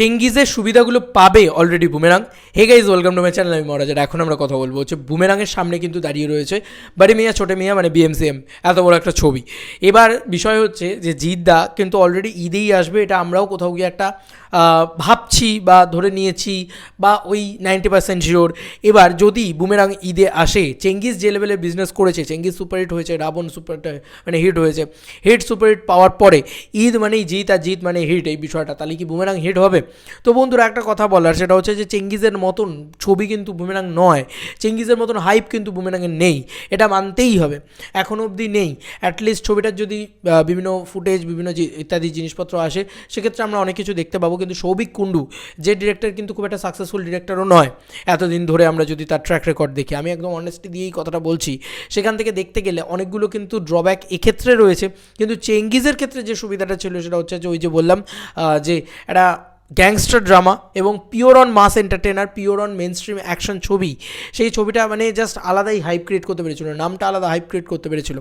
চেঙ্গিজের সুবিধাগুলো পাবে already boomerang. Hey guys welcome to my channel আমি মহারাজার এখন আমরা কথা বলব হচ্ছে বুমেরাংয়ের সামনে কিন্তু দাঁড়িয়ে রয়েছে বাড়ি মিয়া, ছোটে মিয়া মানে বিএমসিএম এত বড় একটা ছবি। এবার বিষয় হচ্ছে যে জিদ্দা কিন্তু অলরেডি ঈদেই আসবে, এটা আমরাও কোথাও গিয়ে একটা ভাবছি বা ধরে নিয়েছি বা ওই নাইনটি পার্সেন্ট শিওর এবার যদি বুমেরাং ঈদে আসে চেঙ্গিস যে লেভেলে বিজনেস করেছে চেঙ্গিস সুপারহিট হয়েছে, রাবণ সুপার মানে হিট হয়েছে হিট সুপারহিট পাওয়ার পরে, ঈদ মানেই জিত আর জিত মানে হিট এই বিষয়টা। তাহলে কি বুমেরাং হিট হবে? তো বন্ধুরা, একটা কথা বলার, সেটা হচ্ছে যে চেঙ্গিজের মতন ছবি কিন্তু বুমেরাং নয়, চেঙ্গিজের মতন হাইপ কিন্তু বুমেরাংয়ের নেই, এটা মানতেই হবে এখনও অবধি নেই অ্যাটলিস্ট ছবিটার যদি বিভিন্ন ফুটেজ বিভিন্ন ইত্যাদি জিনিসপত্র আসে, সেক্ষেত্রে আমরা অনেক কিছু দেখতে পাবো, কিন্তু সৌভিক কুণ্ডু, যে ডিরেক্টর কিন্তু খুব একটা সাকসেসফুল ডিরেক্টরও নয়, এতদিন ধরে আমরা যদি তার ট্র্যাক রেকর্ড দেখি, আমি একদম অনেস্টি দিয়েই কথাটা বলছি, সেখান থেকে দেখতে গেলে অনেকগুলো কিন্তু ড্রব্যাক এক্ষেত্রে রয়েছে, কিন্তু চেঙ্গিজের ক্ষেত্রে যে সুবিধাটা ছিল, সেটা হচ্ছে যে ওই যে বললাম যে একটা গ্যাংস্টার ড্রামা এবং pure on mass entertainer pure on mainstream action ছবি। সেই ছবিটা মানে জাস্ট আলাদাই হাইপ ক্রিয়েট করতে পেরেছিল, নামটা আলাদা হাইপ ক্রিয়েট করতে পেরেছিল।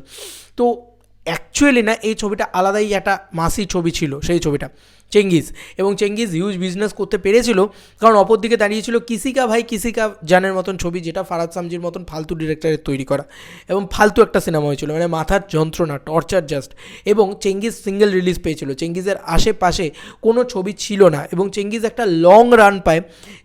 তো অ্যাকচুয়ালি না, এই ছবিটা আলাদাই একটা মাসি ছবি ছিল, সেই ছবিটা। চেঙ্গিজ। এবং চেঙ্গিস হিউজ বিজনেস করতে পেরেছিল, কারণ অপর অপরদিকে দাঁড়িয়েছিল কিসিকা ভাই, কিসিকা জানের মতন ছবি যেটা ফারাদ সামজির মতন ফালতু ডিরেক্টরের তৈরি করা। এবং ফালতু একটা সিনেমা হয়েছিল মানে মাথার যন্ত্রণা টর্চার জাস্ট এবং চেঙ্গিস সিঙ্গেল রিলিজ পেয়েছিল। চেঙ্গিসের আশেপাশে কোনো ছবি ছিল না এবং চেঙ্গিস একটা লং রান পায়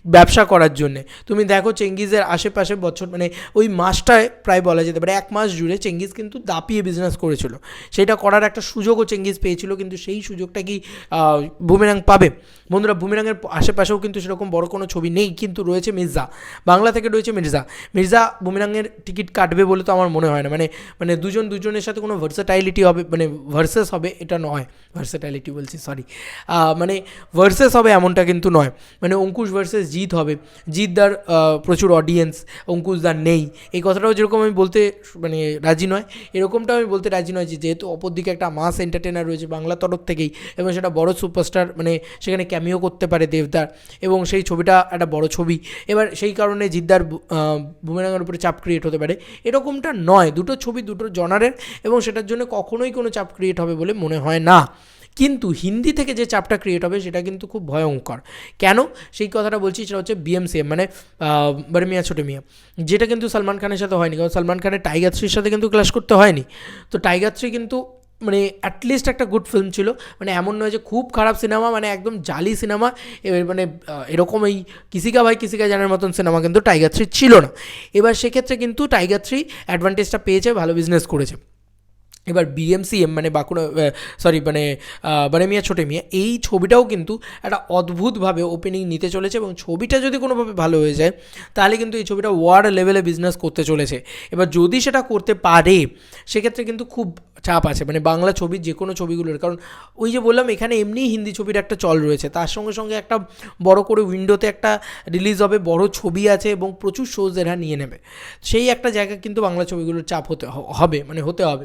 ব্যবসা করার জন্যে। তুমি দেখো চেঙ্গিসের আশেপাশে বছর মানে ওই মাসটায় প্রায় বলা যেতে পারে, এক মাস জুড়ে চেঙ্গিস কিন্তু দাপিয়ে বিজনেস করেছিল। সেটা করার একটা সুযোগও চেঙ্গিস পেয়েছিল, কিন্তু সেই সুযোগটা কি বুমেরাং পাবে। বন্ধুরা বুমেরাংয়ের আশেপাশেও কিন্তু সেরকম বড় কোনো ছবি নেই কিন্তু রয়েছে মির্জা। বাংলা থেকে রয়েছে মির্জা। মির্জা বুমেরাংয়ের টিকিট কাটবে বলে তো আমার মনে হয় না। মানে মানে দুজন দুজনের সাথে কোনো ভার্সাটাইলিটি হবে মানে ভার্সেস হবে এটা নয়। ভার্সাটাইলিটি বলছি সরি মানে ভার্সেস হবে এমনটা কিন্তু নয়। মানে অঙ্কুশ ভার্সেস জিৎ হবে। জিৎদার আহ, প্রচুর অডিয়েন্স অঙ্কুশ অঙ্কুশদার নেই। এই কথাটাও যেরকম আমি বলতে মানে রাজি নয় এরকমটা আমি বলতে রাজি নয় যে যেহেতু অপরদিকে একটা মাস এন্টারটেনার রয়েছে বাংলা তরফ থেকেই এবং সেটা বড় সুপারস্টার মানে সেখানে ক্যামিও করতে পারে দেবদার এবং সেই ছবিটা একটা বড় ছবি। এবার সেই কারণে জিদ্দার বুমেরাঙের উপরে চাপ ক্রিয়েট হতে পারে। এরকমটা নয় দুটো ছবি দুটো জনারের এবং সেটার জন্য কখনোই কোনো চাপ ক্রিয়েট হবে বলে মনে হয় না। কিন্তু হিন্দি থেকে যে চাপটা ক্রিয়েট হবে সেটা কিন্তু খুব ভয়ঙ্কর। কেন? সেই কথাটা বলছি সেটা হচ্ছে বিএমসিএম মানে আহ, বড় মিয়া ছোটো মিয়া। যেটা কিন্তু সলমান খানের সাথে হয়নি কারণ সলমান খানের টাইগার থ্রির সাথে কিন্তু ক্লাস করতে হয়নি। তো টাইগার থ্রি কিন্তু মানে অ্যাটলিস্ট একটা গুড ফিল্ম ছিল। মানে এমন নয় যে খুব খারাপ সিনেমা মানে একদম জালি সিনেমা এবার মানে এরকম এই কিসিকা ভাই কিসিকা জানার মতন সিনেমা কিন্তু টাইগার থ্রি ছিল না। এবার সেক্ষেত্রে কিন্তু টাইগার থ্রি অ্যাডভান্টেজটা পেয়েছে, ভালো বিজনেস করেছে। এবার বিএমসিএম মানে বাঁকুড়া সরি মানে মানে মিয়া ছোটে মিয়া এই ছবিটাও কিন্তু একটা অদ্ভুতভাবে ওপেনিং নিতে চলেছে এবং ছবিটা যদি কোনোভাবে ভালো হয়ে যায়, তাহলে কিন্তু এই ছবিটা ওয়ার্ল্ড লেভেলে বিজনেস করতে চলেছে। এবার যদি সেটা করতে পারে, সেক্ষেত্রে কিন্তু খুব চাপ আছে মানে বাংলা ছবির যে কোনো ছবিগুলোর। কারণ ওই যে বললাম, এখানে এমনিই হিন্দি ছবির একটা চল রয়েছে। তার সঙ্গে সঙ্গে একটা বড় করে উইন্ডোতে একটা রিলিজ হবে, বড় ছবি আছে এবং প্রচুর শোজ এরা নিয়ে নেবে। সেই একটা জায়গা কিন্তু বাংলা ছবিগুলোর চাপ হতে হবে মানে হতে হবে।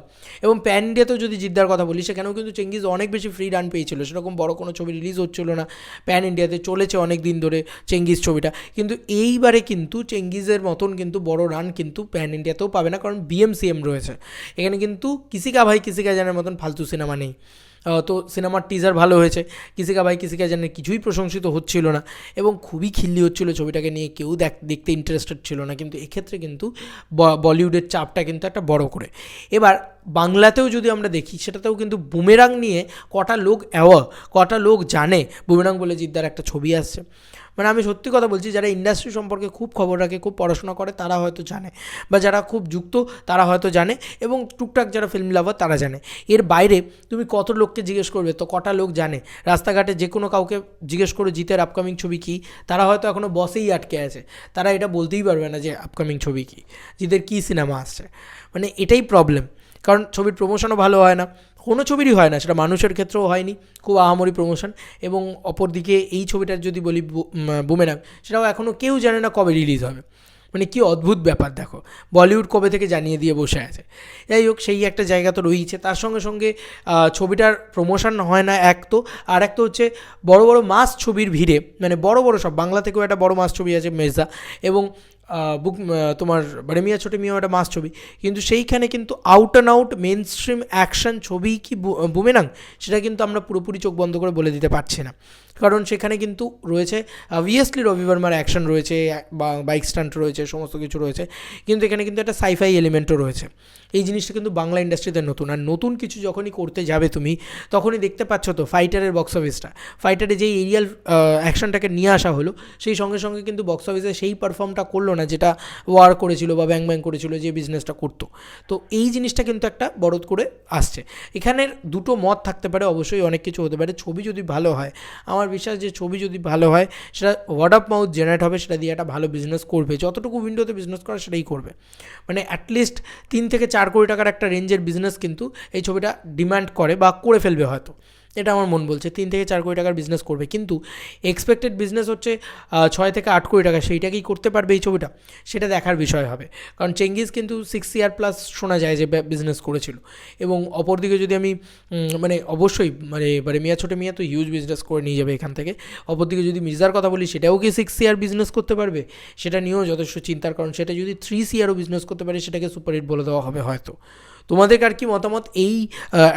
এবং প্যান ইন্ডিয়াতেও যদি জিদ্দার কথা বলি, সেখানেও কিন্তু চেঙ্গিজ অনেক বেশি ফ্রি রান পেয়েছিল। সেরকম বড় কোনো ছবি রিলিজ হচ্ছিল না। প্যান ইন্ডিয়াতে চলেছে অনেক দিন ধরে চেঙ্গিজ ছবিটা। কিন্তু এইবারে কিন্তু চেঙ্গিজের মতন কিন্তু বড় রান কিন্তু প্যান ইন্ডিয়াতেও পাবে না, কারণ বিএমসিএম রয়েছে। এখানে কিন্তু কিসিকা ভাই, কিসিকা জানার মতন ফালতু সিনেমা নেই। তো সিনেমার টিজার ভালো হয়েছে। কিসিকা ভাই, কিসিকা জানে কিছুই প্রশংসিত হচ্ছিল না। এবং খুবই খিল্লি হচ্ছিল ছবিটাকে নিয়ে, কেউ দেখ, দেখতে ইন্টারেস্টেড ছিল না। কিন্তু এক্ষেত্রে কিন্তু বলিউডের চাপটা কিন্তু একটা বড় করে। এবার বাংলাতেও যদি আমরা দেখি, সেটাতেও কিন্তু বুমেরাং নিয়ে কটা লোক অ্যাওয়ার কটা লোক জানে। বুমেরাং বলে জিদ্দার একটা ছবি আসছে। মানে আমি সত্যি কথা বলছি, যারা ইন্ডাস্ট্রি সম্পর্কে খুব খবর রাখে, খুব পড়াশোনা করে, তারা হয়তো জানে। বা যারা খুব যুক্ত, তারা হয়তো জানে। এবং টুকটাক যারা ফিল্ম লাভার তারা জানে। এর বাইরে তুমি কত লোককে জিজ্ঞেস করবে? তো কটা লোক জানে? রাস্তাঘাটে যে কোনো কাউকে জিজ্ঞেস করো, জিতের আপকামিং ছবি কী? তারা হয়তো এখনও বসেই আটকে আছে। তারা এটা বলতেই পারবে না যে আপকামিং ছবি কী? জিতের কী সিনেমা আসছে? মানে এটাই প্রবলেম কারণ ছবির প্রমোশনও ভালো হয় না। কোনো ছবিরই হয় না, সেটা মানুষের ক্ষেত্রেও হয়নি, খুব আহামরি প্রমোশন এবং অপরদিকে এই ছবিটার যদি বলি বুমেরাং, সেটাও এখনও কেউ জানে না কবে রিলিজ হবে। মানে কি অদ্ভুত ব্যাপার, দেখো। বলিউড কবে থেকে জানিয়ে দিয়ে বসে আছে? যাই হোক, সেই একটা জায়গা তো রয়েছে। তার সঙ্গে সঙ্গে ছবিটার প্রমোশন হয় না এক তো। আর এক তো হচ্ছে, বড় বড় মাস ছবির ভিড়ে মানে বড় বড় সব, বাংলা থেকেও একটা বড় মাস ছবি আছে মেজা এবং বুক তোমার মানে মিয়া ছোটে মিয়া একটা মাস ছবি। কিন্তু সেইখানে কিন্তু out and out mainstream action ছবি কি বু- বুমেরাং সেটা কিন্তু আমরা পুরোপুরি চোখ বন্ধ করে বলে দিতে পারছি না। কারণ সেখানে কিন্তু রয়েছে অবভিয়াসলি রবি বর্মার অ্যাকশন রয়েছে বাইক স্টান্ট রয়েছে, সমস্ত কিছু রয়েছে। কিন্তু এখানে কিন্তু একটা সাইফাই এলিমেন্টও রয়েছে। এই জিনিসটা কিন্তু বাংলা ইন্ডাস্ট্রিতে নতুন। আর নতুন কিছু যখনই করতে যাবে তুমি, তখনই দেখতে পাচ্ছ তো ফাইটারের বক্স অফিসটা ফাইটারে যেই এরিয়াল অ্যাকশনটাকে নিয়ে আসা হলো, সেই সঙ্গে সঙ্গে কিন্তু বক্স অফিসে সেই পারফর্মটা করল না। যেটা ওয়ার করেছিল বা ব্যাং ব্যাং করেছিল যে বিজনেসটা করতো। তো এই জিনিসটা কিন্তু একটা বরদ করে আসছে। এখানের দুটো মত থাকতে পারে, অবশ্যই অনেক কিছু হতে পারে। ছবি যদি ভালো হয়, আমার বিশ্বাস যে ছবি যদি ভালো হয়, সেটা ওয়ার্ড অফ মাউথ জেনারেট হবে, সেটা দিয়ে একটা ভালো বিজনেস করবে। যতটুকু উইন্ডোতে বিজনেস করা, সেটাই করবে। মানে অ্যাটলিস্ট তিন থেকে চার কোটি টাকার একটা রেঞ্জের বিজনেস কিন্তু এই ছবিটা ডিমান্ড করে বা করে ফেলবে হয়তো। এটা আমার মন বলছে। তিন থেকে চার কোটি টাকার বিজনেস করবে। কিন্তু এক্সপেক্টেড বিজনেস হচ্ছে ছয় থেকে আট কোটি টাকা। সেইটাকেই করতে পারবে এই ছবিটা। সেটা দেখার বিষয় হবে। কারণ চেঙ্গিস কিন্তু সিক্স ইয়ার প্লাস শোনা যায় যে বিজনেস করেছিল। এবং অপরদিকে যদি আমি মানে অবশ্যই মানে এবারে মিয়া ছোটে মিয়া তো হিউজ বিজনেস করে নিয়ে যাবে এখান থেকে। অপরদিকে যদি মির্জার কথা বলি, সেটাও কি সিক্স ইয়ার বিজনেস করতে পারবে? সেটা নিয়েও যথেষ্ট চিন্তার। কারণ সেটা যদি থ্রি সিয়ারও বিজনেস করতে পারে, সেটাকে সুপারহিট বলে দেওয়া হবে হয়তো। তোমাদের আর কি মতামত? এই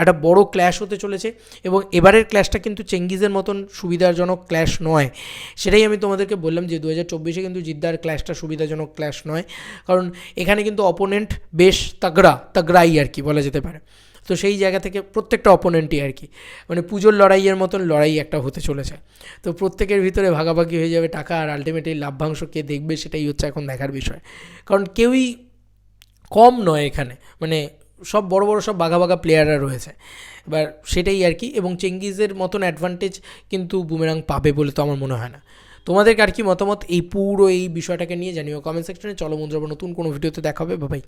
একটা বড় ক্ল্যাশ হতে চলেছে এবং এবারের ক্ল্যাশটা কিন্তু চেঙ্গিজের মতন সুবিধাজনক ক্ল্যাশ নয়। সেটাই আমি তোমাদেরকে বললাম যে দু হাজার চব্বিশে কিন্তু জিদ্দার ক্ল্যাশটা সুবিধাজনক ক্ল্যাশ নয়। কারণ এখানে কিন্তু অপোনেন্ট বেশ তাগড়া, তাগড়াই আর কি বলা যেতে পারে। তো সেই জায়গা থেকে প্রত্যেকটা অপোনেন্টই আর কি মানে পুজোর লড়াইয়ের মতন লড়াই একটা হতে চলেছে। তো প্রত্যেকের ভিতরে ভাগাভাগি হয়ে যাবে টাকা আর আলটিমেটলি লাভ্যাংশ কে দেখবে সেটাই হচ্ছে এখন দেখার বিষয়। কারণ কেউই কম নয় এখানে মানে সব বড় বড় সব বাঘা বাঘা প্লেয়াররা রয়েছে। এবার সেটাই আর কি এবং চেঙ্গিজের মতন অ্যাডভান্টেজ কিন্তু বুমেরাং পাবে বলে তো আমার মনে হয় না। তোমাদের আর কি মতামত এই পুরো এই বিষয়টাকে নিয়ে জানিও কমেন্ট সেকশনে চলো বন্ধুরা নতুন কোনো ভিডিওতে দেখাবে বাবাই